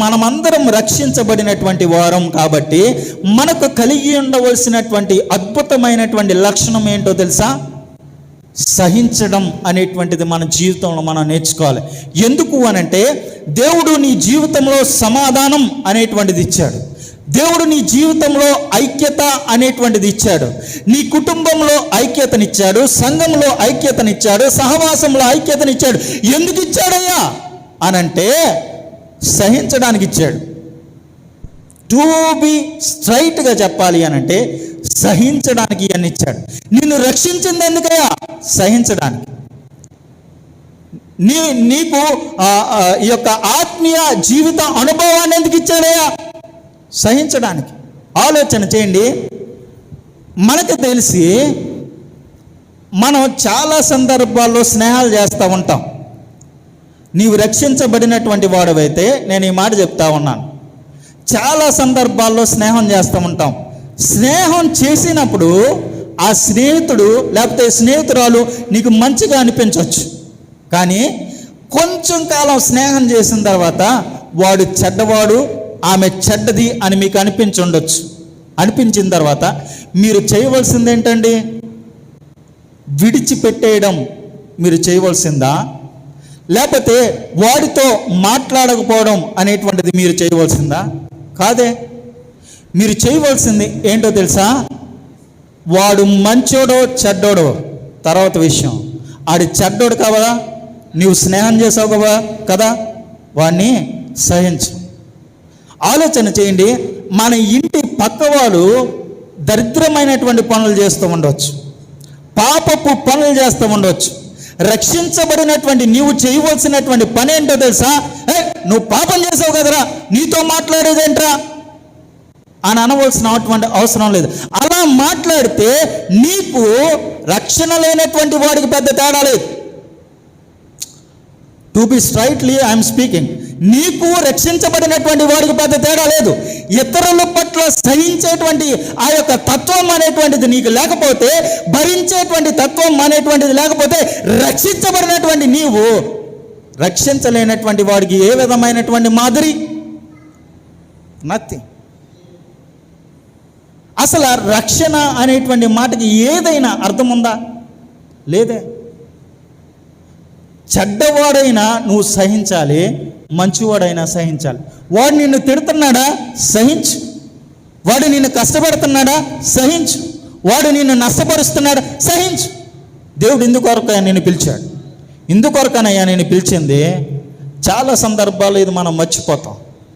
మనమందరం రక్షించబడినటువంటి వారం కాబట్టి మనకు కలిగి ఉండవలసినటువంటి అద్భుతమైనటువంటి లక్షణం ఏంటో తెలుసా? సహించడం అనేటువంటిది మన జీవితంలో మనం నేర్చుకోవాలి. ఎందుకు అనంటే దేవుడు నీ జీవితంలో సమాధానం అనేటువంటిది ఇచ్చాడు. దేవుడు నీ జీవితంలో ఐక్యత అనేటువంటిది ఇచ్చాడు. నీ కుటుంబంలో ఐక్యతనిచ్చాడు. సంఘంలో ఐక్యతనిచ్చాడు. సహవాసంలో ఐక్యతనిచ్చాడు. ఎందుకు ఇచ్చాడయ్యా? అనంటే సహించడానికి ఇచ్చాడు. టు బి స్ట్రైట్గా చెప్పాలి అని అంటే సహించడానికి ఇవన్నీ ఇచ్చాడు. నిన్ను రక్షించింది ఎందుకయ్యా? సహించడానికి. నీ నీకు ఈ యొక్క ఆత్మీయ జీవిత అనుభవాన్ని ఎందుకు ఇచ్చాడయ్యా? సహించడానికి. ఆలోచన చేయండి. మనకు తెలిసి మనం చాలా సందర్భాల్లో స్నేహాలు చేస్తూ ఉంటాం. నీవు రక్షించబడినటువంటి వాడవైతే నేను ఈ మాట చెప్తా ఉన్నాను. చాలా సందర్భాల్లో స్నేహం చేస్తూ ఉంటాం. స్నేహం చేసినప్పుడు ఆ స్నేహితుడు లేకపోతే స్నేహితురాలు నీకు మంచిగా అనిపించవచ్చు కానీ కొంచెం కాలం స్నేహం చేసిన తర్వాత వాడు చెడ్డవాడు ఆమె చెడ్డది అని మీకు అనిపించి ఉండొచ్చు అనిపించిన తర్వాత మీరు చేయవలసింది ఏంటండి విడిచిపెట్టేయడం మీరు చేయవలసిందా? లేకపోతే వాడితో మాట్లాడకపోవడం అనేటువంటిది మీరు చేయవలసిందా? కాదే. మీరు చేయవలసింది ఏంటో తెలుసా? వాడు మంచోడో చెడ్డోడో? తర్వాత విషయం. ఆడి చెడ్డోడు కావదా నీవు స్నేహం చేసావు కదా? కదా? వాడిని సహించు. ఆలోచన చేయండి. మన ఇంటి పక్కవాడు దరిద్రమైనటువంటి పనులు చేస్తూ ఉండవచ్చు పాపపు పనులు చేస్తూ ఉండవచ్చు రక్షించబడినటువంటి నీవు చేయవలసినటువంటి పని ఏంటో తెలుసా? నువ్వు పాపం చేసావు కదరా? నీతో మాట్లాడేదేంట్రా? అని అనవలసినటువంటి అవసరం లేదు. అలా మాట్లాడితే నీకు రక్షణ లేనటువంటి వాడికి పెద్ద తేడా లేదు. To be straightly I'm speaking నీకు రక్షించబడినటువంటి వాడికి పెద్ద తేడా లేదు. ఇతరుల పట్ల సహించేటువంటి ఆ యొక్క తత్వం అనేటువంటిది నీకు లేకపోతే భరించేటువంటి తత్వం అనేటువంటిది లేకపోతే రక్షించబడినటువంటి నీవు రక్షించలేనటువంటి వాడికి ఏ విధమైనటువంటి మాదిరి? నథింగ్ అసలు రక్షణ అనేటువంటి మాటకి ఏదైనా అర్థం ఉందా లేదే. చెడ్డవాడైనా నువ్వు సహించాలి మంచివాడైనా సహించాలి. వాడు నిన్ను తిడుతున్నాడా? సహించు. వాడు నిన్ను కష్టపెడుతున్నాడా? సహించు. వాడు నిన్ను నష్టపరుస్తున్నాడా? సహించు. దేవుడు ఇందుకొరకయ్యా నేను పిలిచాడు. ఇందుకొరకనయ్యా నేను పిలిచింది చాలా సందర్భాలు ఇది మనం మర్చిపోతాం.